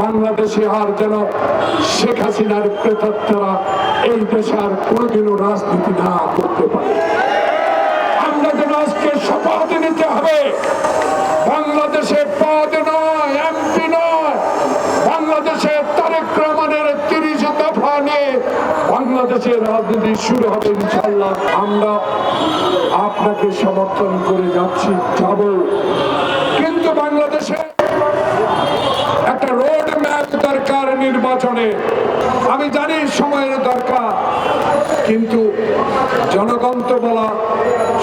বাংলাদেশে আর যেন শেখ হাসিনার প্রেতাত্মারা এই দেশে আর কোনোদিনও রাজনীতি না করতে পারে। আমরা যেন আজকে শপথ নিতে হবে। বাংলাদেশে পদ নয়, এমপি নয়। বাংলাদেশে তারেক রহমানের তিরিশ দফা নিয়ে বাংলাদেশের রাজনীতি শুরু হবে ইনশাল্লাহ আমরা আপনাকে সমর্থন করে যাচ্ছি, যাব। কিন্তু বাংলাদেশে ম্যাপ দরকার নির্বাচনে। আমি জানি সময়ের দরকার, কিন্তু জনগণ তো বলা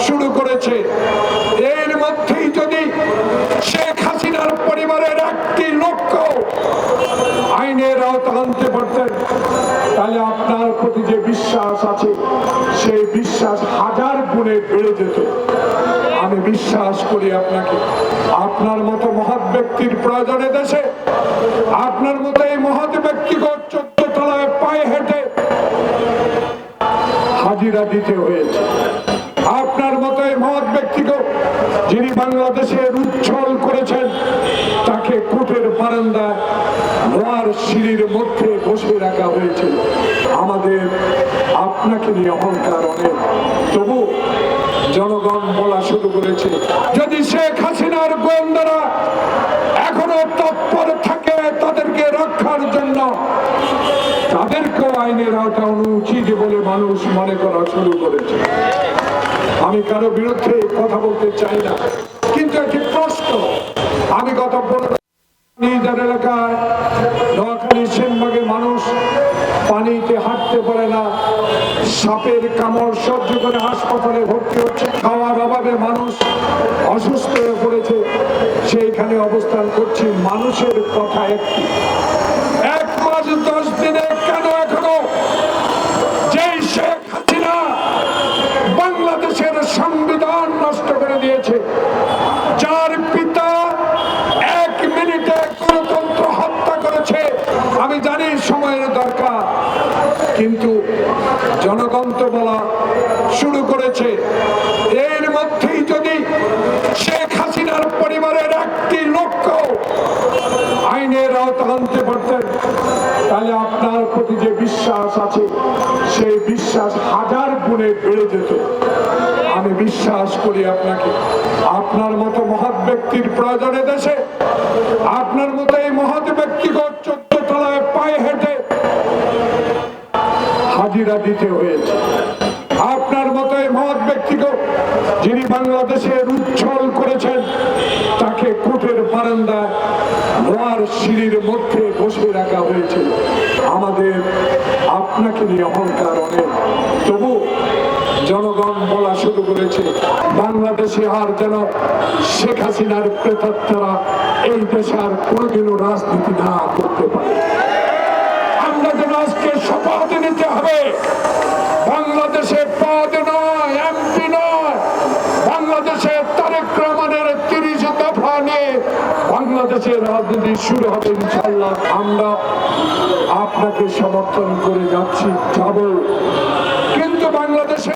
শুরু করেছে। এর মধ্যেই যদি শেখ হাসিনার পরিবারের একটি লক্ষ্য আইনের আওতা আনতে পারতেন, তাহলে আপনার প্রতি যে বিশ্বাস আছে, সেই বিশ্বাস হাজার গুণে বেড়ে যেত। আমি বিশ্বাস করি আপনাকে। আপনার মতো মহৎ ব্যক্তির প্রয়োজনে দেশে আপনার মতো এই মহৎ ব্যক্তিগত চোদ্দ তলায় পায়ে হেঁটে হাজিরা দিতে হয়েছে। আপনার মতো এই মহৎ ব্যক্তিকে যিনি বাংলাদেশের উচ্ছল করেছেন, তাকে কোর্টের বারান্দায় লোহার সিঁড়ির মধ্যে বসে রাখা হয়েছে। আমাদের আপনাকে নিয়ে অহংকার অনেক। তবু জনগণ বলা শুরু করেছে, যদি শেখ হাসিনার গোয়েন্দারা এখনও তৎপর থাকে তাদেরকে রক্ষার জন্য তাদেরকেও আইনের আওতা উচিত বলে মানুষ মনে করা শুরু করেছে। আমি কারও বিরুদ্ধে কথা বলতে চাই না। কিন্তু একটি প্রশ্ন, আমি গত নিজের এলাকায় মানুষ পানিতে হাঁটতে পারে না। সাপের কামড় সহ্য করে হাসপাতালে ভর্তি হচ্ছে। খাওয়ার অভাবে মানুষ অসুস্থ হয়ে পড়েছে। সেইখানে অবস্থান করছি। মানুষের কথা একটি এক মাস দশ দিনে কেন এখনও যেই শেখ হাসিনা বাংলাদেশের সংবিধান নষ্ট করে দিয়েছে যার পিতা এক মিনিটে গণতন্ত্র হত্যা করেছে আমি জানি সময়ের দরকার কিন্তু জনগণ বলা শুরু করেছে। এর মধ্যেই যদি শেখ হাসিনার পরিবারের একটি লক্ষ্য আইনের আওতা আনতে পারতেন, তাহলে আপনার প্রতি যে বিশ্বাস আছে, সেই বিশ্বাস হাজার গুণে বেড়ে যেত। আমি বিশ্বাস করি আপনাকে, আপনার মতো মহৎ ব্যক্তির প্রয়োজনে দেশে, আপনার মতো এই মহৎ ব্যক্তিগত চোদ্দ তলায় পায়ে হেঁটে হাজিরা দিতে হয়েছে। আপনার মতো মহৎ ব্যক্তিকে যিনি বাংলাদেশের উচ্ছল করেছেন, তাকে কোর্টের বারান্দায় লোহার সিঁড়ির মধ্যে বসে রাখা হয়েছে। আমাদের আপনাকে নিয়ে অহংকার অনেক। তবু জনগণ বলা শুরু করেছে, বাংলাদেশে আর যেন শেখ হাসিনার প্রেতাত্মারা এই দেশে আর কোনোদিনও রাজনীতি না করতে পারে। শপথ নিতে হবে। বাংলাদেশে পদ নয় এমপি নয়। বাংলাদেশে তারেক রহমানের তিরিশ দফা নিয়ে বাংলাদেশের রাজনীতি শুরু হবে ইনশাল্লাহ আমরা আপনাকে সমর্থন করে যাচ্ছি, যাব। কিন্তু বাংলাদেশে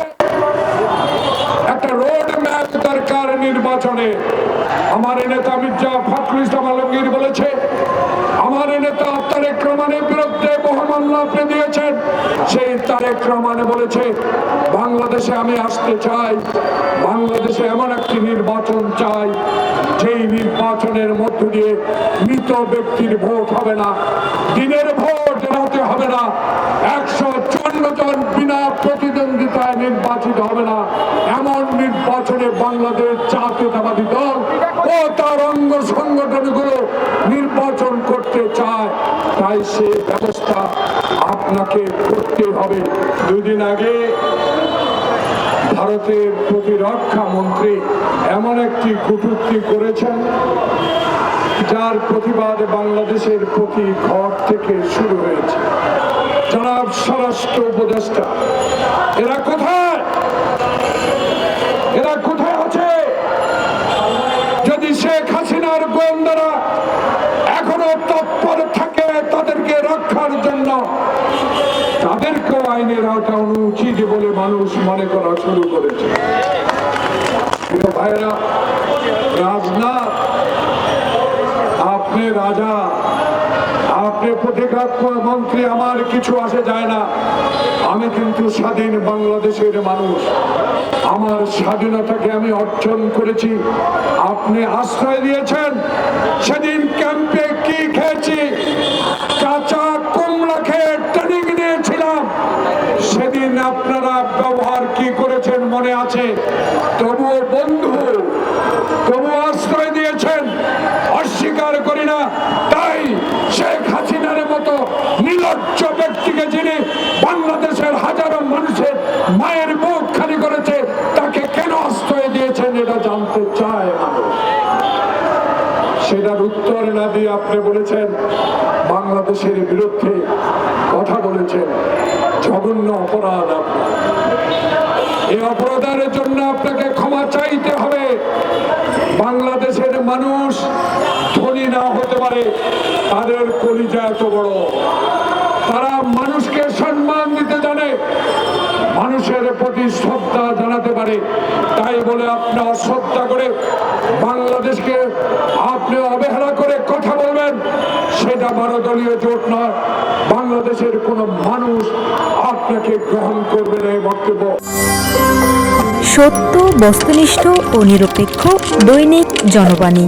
একটা রোড ম্যাপ দরকার নির্বাচনে। আমার নেতা মির্জা ফখরুল আলমগীর বলেছে নেতা তারেক রহমানের বিরুদ্ধে আপনি দিয়েছেন। সেই তারেক বলেছে, বাংলাদেশে আমি আসতে চাই, বাংলাদেশে এমন একটি নির্বাচন চাই, যেই নির্বাচনের মধ্য দিয়ে মৃত ব্যক্তির ভোট হবে না, দিনের ভোট হবে না একশো চুয়ান্ন জন বিনা প্রতিদ্বন্দ্বিতায় নির্বাচিত হবে না এমন নির্বাচনে বাংলাদেশ জাতীয়তাবাদী দল ও তার অঙ্গ সংগঠনগুলো নির্বাচন করতে চায় তাই সে ব্যবস্থা আপনাকে করতে হবে। দুদিন আগে ভারতের প্রতিরক্ষা মন্ত্রী এমন একটি কটূক্তি করেছেন, যার প্রতিবাদ বাংলাদেশের প্রতি ঘর থেকে শুরু হয়েছে। জনাব স্বরাষ্ট্র উপদেষ্টা, এরা কোথায়? এরা কোথায় আছে? যদি শেখ হাসিনার গোয়েন্দারা তাদেরকেও আইনের আওতা উচিত বলে মানুষ মনে করা শুরু করেছে। ভাইরা রাজনাথ, আপনি রাজা, আপনি প্রতিরক্ষা মন্ত্রী, আমার কিছু আসে যায় না। আমি কিন্তু স্বাধীন বাংলাদেশের মানুষ। আমার স্বাধীনতাকে আমি অর্জন করেছি। আপনি আশ্রয় দিয়েছেন। সেদিন ক্যাম্পে কি খেয়েছি? কাঁচা কুমড়া খেয়ে ট্রেনিং নিয়েছিলাম সেদিন আপনারা ব্যবহার কি করেছেন মনে আছে তবুও বন্ধু তবুও আশ্রয় দিয়েছেন অস্বীকার করি না, তাই শেখ হাসিনার মতো নির্লজ্জ ব্যক্তিকে যিনি বাংলাদেশের হাজারো মানুষের মায়ের মুখ খালি করেছে, তাকে কেন আশ্রয় দিয়েছেন এটা জানতে চায় সেটার উত্তর না দিয়ে আপনি বলেছেন, বাংলাদেশের বিরুদ্ধে কথা বলেছেন। জঘন্য অপরাধ আপনার। এই অপরাধের জন্য আপনাকে ক্ষমা চাইতে হবে বাংলাদেশের মানুষ ধনী না হতে পারে তাদের কলিজা এত বড় তারা মানুষকে সম্মান দিতে জানে মানুষের প্রতি শ্রদ্ধা জানাতে পারে। তাই বলে আপনি অশ্রদ্ধা করে বাংলাদেশকে আপনি অবহেলা করে কথা বলবেন, সেটা দলীয় জোট নয়। বাংলাদেশের কোনো মানুষ আপনাকে গ্রহণ করবে না এই বক্তব্য। সত্য, বস্তুনিষ্ঠ ও নিরপেক্ষ দৈনিক জনবাণী।